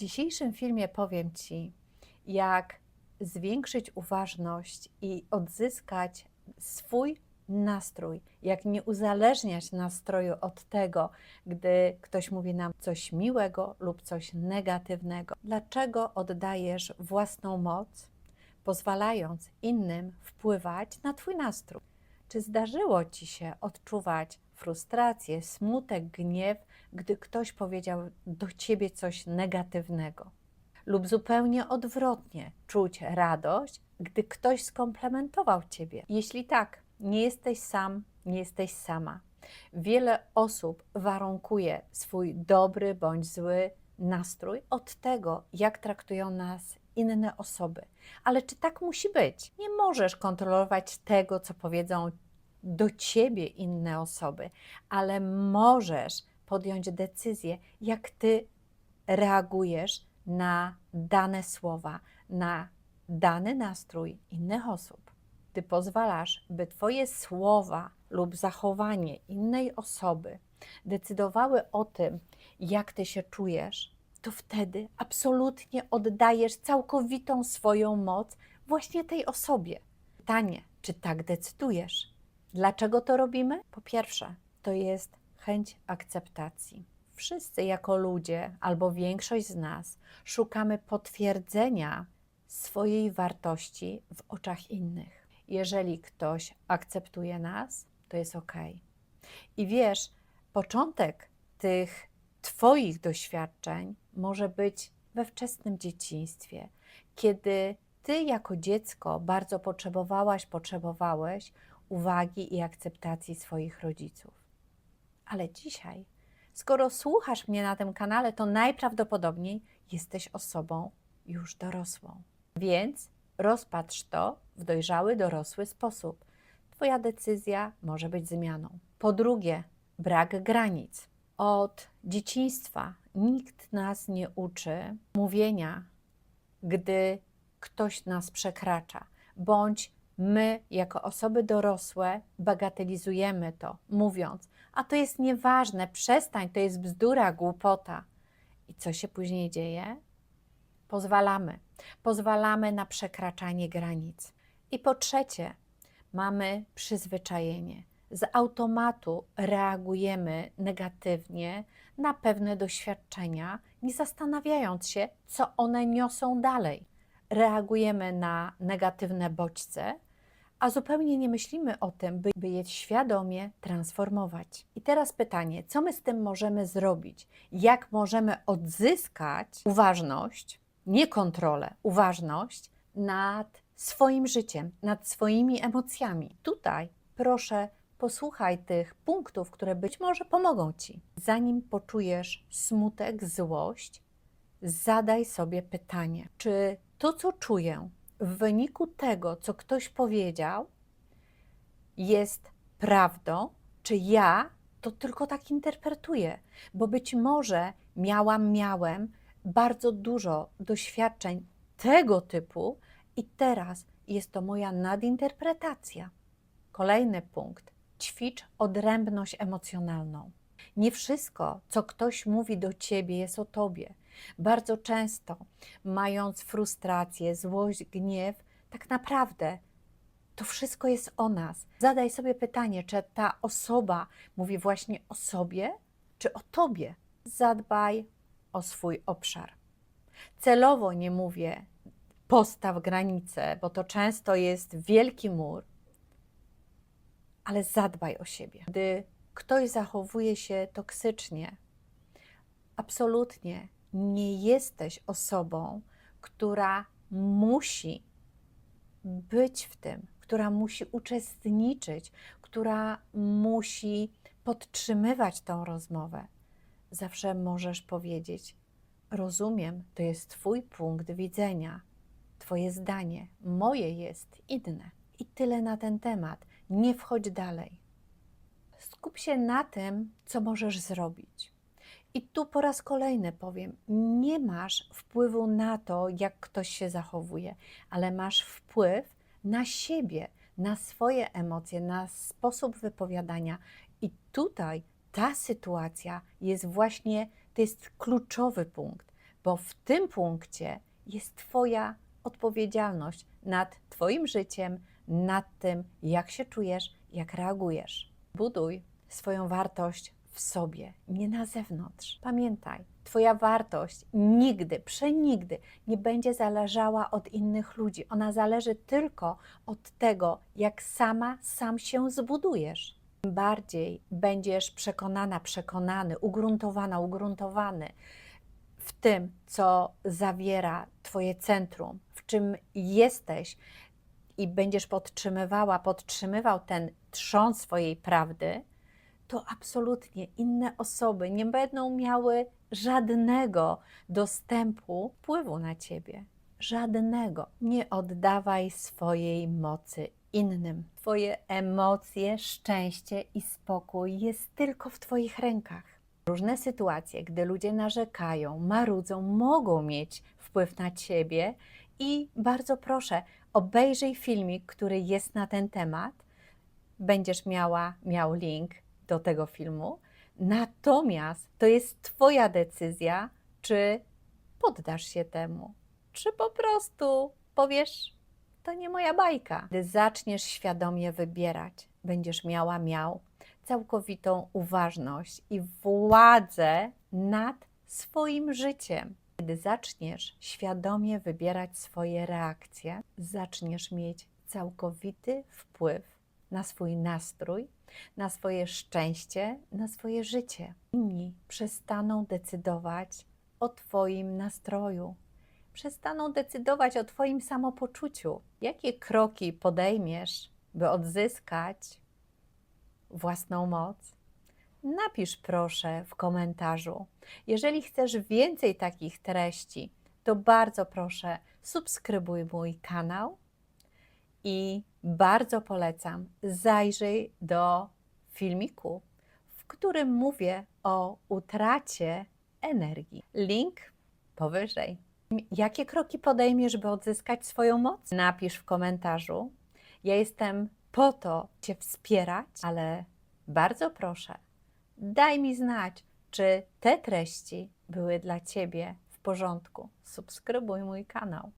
dzisiejszym filmie powiem Ci, jak zwiększyć uważność i odzyskać swój nastrój, jak nie uzależniać nastroju od tego, gdy ktoś mówi nam coś miłego lub coś negatywnego. Dlaczego oddajesz własną moc, pozwalając innym wpływać na Twój nastrój? Czy zdarzyło Ci się odczuwać frustrację, smutek, gniew, gdy ktoś powiedział do Ciebie coś negatywnego? Lub zupełnie odwrotnie, czuć radość, gdy ktoś skomplementował Ciebie? Jeśli tak, nie jesteś sam, nie jesteś sama. Wiele osób warunkuje swój dobry bądź zły nastrój od tego, jak traktują nas inne osoby. Ale czy tak musi być? Nie możesz kontrolować tego, co powiedzą do ciebie inne osoby, ale możesz podjąć decyzję, jak ty reagujesz na dane słowa, na dany nastrój innych osób. Ty pozwalasz, by Twoje słowa lub zachowanie innej osoby decydowały o tym, jak Ty się czujesz, to wtedy absolutnie oddajesz całkowitą swoją moc właśnie tej osobie. Pytanie, czy tak decydujesz? Dlaczego to robimy? Po pierwsze, to jest chęć akceptacji. Wszyscy jako ludzie, albo większość z nas, szukamy potwierdzenia swojej wartości w oczach innych. Jeżeli ktoś akceptuje nas, to jest ok. I wiesz, początek tych Twoich doświadczeń może być we wczesnym dzieciństwie, kiedy Ty jako dziecko bardzo potrzebowałaś, potrzebowałeś uwagi i akceptacji swoich rodziców. Ale dzisiaj, skoro słuchasz mnie na tym kanale, to najprawdopodobniej jesteś osobą już dorosłą. Więc rozpatrz to w dojrzały, dorosły sposób. Twoja decyzja może być zmianą. Po drugie, brak granic. Od dzieciństwa nikt nas nie uczy mówienia, gdy ktoś nas przekracza, bądź my, jako osoby dorosłe, bagatelizujemy to, mówiąc: A to jest nieważne, przestań, to jest bzdura, głupota. I co się później dzieje? Pozwalamy. Pozwalamy na przekraczanie granic. I po trzecie, mamy przyzwyczajenie. Z automatu reagujemy negatywnie na pewne doświadczenia, nie zastanawiając się, co one niosą dalej. Reagujemy na negatywne bodźce, a zupełnie nie myślimy o tym, by, by je świadomie transformować. I teraz pytanie, co my z tym możemy zrobić? Jak możemy odzyskać uważność, nie kontrolę, uważność nad swoim życiem, nad swoimi emocjami? Tutaj proszę, posłuchaj tych punktów, które być może pomogą ci. Zanim poczujesz smutek, złość, zadaj sobie pytanie, czy to, co czuję, w wyniku tego, co ktoś powiedział, jest prawdą, czy ja to tylko tak interpretuję, bo być może miałam, miałem bardzo dużo doświadczeń tego typu i teraz jest to moja nadinterpretacja. Kolejny punkt. Ćwicz odrębność emocjonalną. Nie wszystko, co ktoś mówi do ciebie, jest o tobie. Bardzo często, mając frustrację, złość, gniew, tak naprawdę to wszystko jest o nas. Zadaj sobie pytanie, czy ta osoba mówi właśnie o sobie, czy o tobie. Zadbaj o swój obszar. Celowo nie mówię postaw granice, bo to często jest wielki mur, ale zadbaj o siebie. Gdy ktoś zachowuje się toksycznie, absolutnie nie jesteś osobą, która musi być w tym, która musi uczestniczyć, która musi podtrzymywać tą rozmowę. Zawsze możesz powiedzieć: Rozumiem, to jest Twój punkt widzenia, Twoje zdanie, moje jest inne. I tyle na ten temat. Nie wchodź dalej. Skup się na tym, co możesz zrobić. I tu po raz kolejny powiem: nie masz wpływu na to, jak ktoś się zachowuje, ale masz wpływ na siebie, na swoje emocje, na sposób wypowiadania. I tutaj ta sytuacja jest właśnie, to jest kluczowy punkt. bo w tym punkcie jest Twoja odpowiedzialność nad Twoim życiem, nad tym, jak się czujesz, jak reagujesz. Buduj swoją wartość w sobie, nie na zewnątrz. Pamiętaj, Twoja wartość nigdy, przenigdy nie będzie zależała od innych ludzi. Ona zależy tylko od tego, jak sama, sam się zbudujesz. Im bardziej będziesz przekonana, przekonany, ugruntowana, ugruntowany w tym, co zawiera Twoje centrum, w czym jesteś i będziesz podtrzymywała, podtrzymywał ten trząs swojej prawdy, to absolutnie inne osoby nie będą miały żadnego dostępu, wpływu na ciebie. Żadnego. Nie oddawaj swojej mocy innym. Twoje emocje, szczęście i spokój jest tylko w Twoich rękach. Różne sytuacje, gdy ludzie narzekają, marudzą, mogą mieć wpływ na ciebie i bardzo proszę, obejrzyj filmik, który jest na ten temat. Będziesz miała, miał link do tego filmu. Natomiast to jest Twoja decyzja, czy poddasz się temu, czy po prostu powiesz, to nie moja bajka. Gdy zaczniesz świadomie wybierać, będziesz miała, miał całkowitą uważność i władzę nad swoim życiem. Kiedy zaczniesz świadomie wybierać swoje reakcje, zaczniesz mieć całkowity wpływ na swój nastrój, na swoje szczęście, na swoje życie. Inni przestaną decydować o Twoim nastroju, przestaną decydować o Twoim samopoczuciu. Jakie kroki podejmiesz, by odzyskać własną moc? Napisz proszę w komentarzu. Jeżeli chcesz więcej takich treści, to bardzo proszę subskrybuj mój kanał i bardzo polecam zajrzyj do filmiku, w którym mówię o utracie energii. Link powyżej. Jakie kroki podejmiesz, by odzyskać swoją moc? Napisz w komentarzu. Ja jestem po to Cię wspierać, ale bardzo proszę, daj mi znać, czy te treści były dla Ciebie w porządku. Subskrybuj mój kanał.